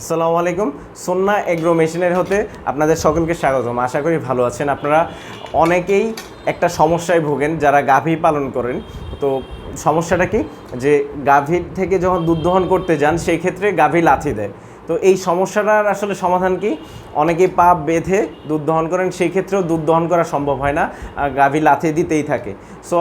আসসালামু আলাইকুম। সন্না এগ্রো মেশিনের হতে আপনাদের সকলকে স্বাগতম। আশা করি ভালো আছেন। আপনারা অনেকেই একটা সমস্যায় ভোগেন যারা গাভী পালন করেন। তো সমস্যাটা কি? যে গাভীর থেকে যখন দুধ দহন করতে যান, সেই ক্ষেত্রে গাভী লাথি দেয়। তো এই সমস্যাটার আসলে সমাধান কি? অনেকে পা বেঁধে দুধ দহন করেন, সেই ক্ষেত্রেও দুধ দহন করা সম্ভব হয় না গাভী লাথি দিতেই থাকে। সো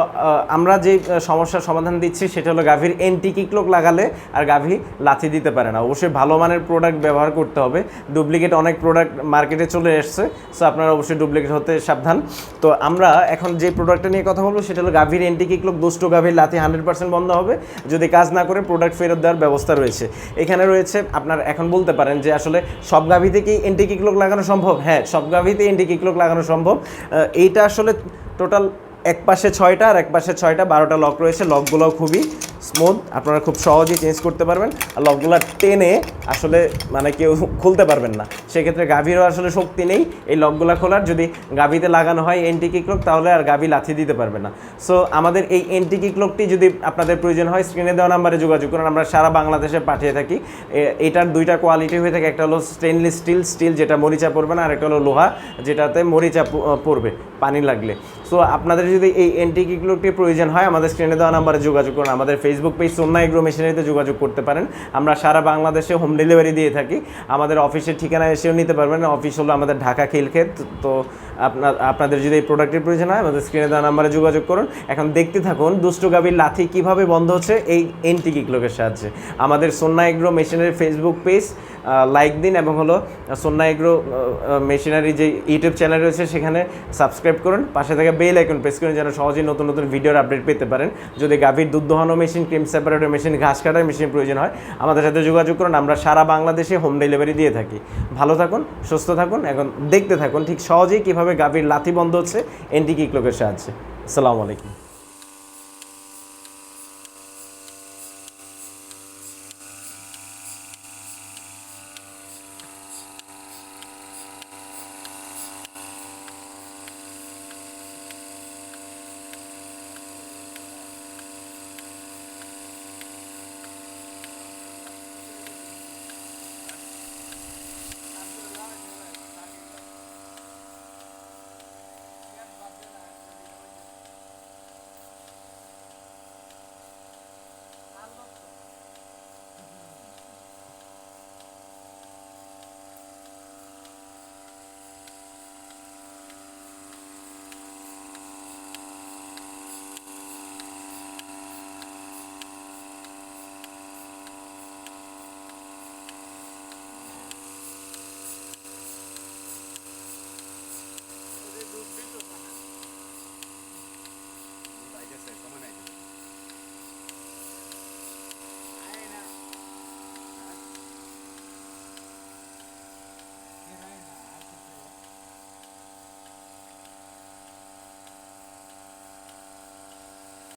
আমরা যে সমস্যার সমাধান দিচ্ছি সেটা হলো গাভীর এন্টি কিকলোক লাগালে আর গাভী লাথি দিতে পারে না। অবশ্যই ভালো মানের প্রোডাক্ট ব্যবহার করতে হবে। ডুপ্লিকেট অনেক প্রোডাক্ট মার্কেটে চলে এসছে সো আপনারা অবশ্যই ডুপ্লিকেট হতে সাবধান। তো আমরা এখন যে প্রোডাক্টটা নিয়ে কথা বলব সেটা হলো গাভীর এন্টি কিকলোক দুষ্ট গাভীর লাথি হান্ড্রেড পার্সেন্ট বন্ধ হবে। যদি কাজ না করে প্রোডাক্ট ফেরত দেওয়ার ব্যবস্থা রয়েছে। এখানে রয়েছে, আপনার এখন বলতে পারেন যে আসলে সব গাভীতে কি এন্টি কিকলোক লাগানো সম্ভব? হ্যাঁ সব গাভীতে কি ক্লক লাগানো সম্ভব। এইটা আসলে টোটাল এক পাশে ছয়টা আর এক পাশে ছয়টা, বারোটা লক রয়েছে লকগুলোও খুবই স্মুথ আপনারা খুব সহজেই চেঞ্জ করতে পারবেন। আর লকগুলো টেনে আসলে মানে কেউ খুলতে পারবেন না। সেক্ষেত্রে গাভীরও আসলে শক্তি নেই এই লকগুলো খোলার। যদি গাভীতে লাগানো হয় এন্টি কিকলক তাহলে আর গাভী লাথি দিতে পারবে না। সো আমাদের এই এন্টি কিকলকটি যদি আপনাদের প্রয়োজন হয় স্ক্রিনে দেওয়া নাম্বারে যোগাযোগ করুন। আমরা সারা বাংলাদেশে পাঠিয়ে থাকি। এটার দুইটা কোয়ালিটি হয়ে থাকে। একটা হলো স্টেনলেস স্টিল স্টিল যেটা মরিচা পড়বে না, আর একটা হলো লোহা, যেটাতে মরিচা পড়বে পানি লাগলে। সো আপনাদের যদি এই এন্টি কিকলকটির প্রয়োজন হয়, আমাদের স্ক্রিনে দেওয়া নাম্বারে যোগাযোগ করুন। আমাদের ফেসবুক পেজ সোনা এগ্রো মেশিনারিতে যোগাযোগ করতে পারেন। আমরা সারা বাংলাদেশে হোম ডেলিভারি দিয়ে থাকি। আমাদের অফিসের ঠিকানা এসেও নিতে পারবেন। অফিস হলো আমাদের ঢাকা খিলক্ষেত তো আপনার, আপনাদের যদি এই প্রোডাক্টের প্রয়োজন হয়, আমাদের স্ক্রিনে দেওয়া নাম্বারে যোগাযোগ করুন। এখন দেখতে থাকুন, দুষ্টু গাভীর লাথি কীভাবে বন্ধ হচ্ছে এই এন্টি কিকলকের সাহায্যে। আমাদের সোনা এগ্রো মেশিনের ফেসবুক পেজ লাইক দিন এবং হলো সোনা এগ্রো মেশিনারি যে ইউটিউব চ্যানেল রয়েছে, সেখানে সাবস্ক্রাইব করুন। পাশে থেকে বেল আইকন প্রেস করুন যেন সহজেই নতুন নতুন ভিডিওর আপডেট পেতে পারেন। যদি গাভীর দুধ দোহানো মেশিন ক্রিম সেপারেটর মেশিন ঘাস কাটার মেশিন প্রয়োজন হয়, আমাদের সাথে যোগাযোগ করুন। আমরা সারা বাংলাদেশে হোম ডেলিভারি দিয়ে থাকি। ভালো থাকুন, সুস্থ থাকুন। এখন দেখতে থাকুন, ঠিক সহজেই কীভাবে গাভীর লাথি বন্ধ হচ্ছে এন্টি কিকলকের সাহায্যে। আসসালামু আলাইকুম।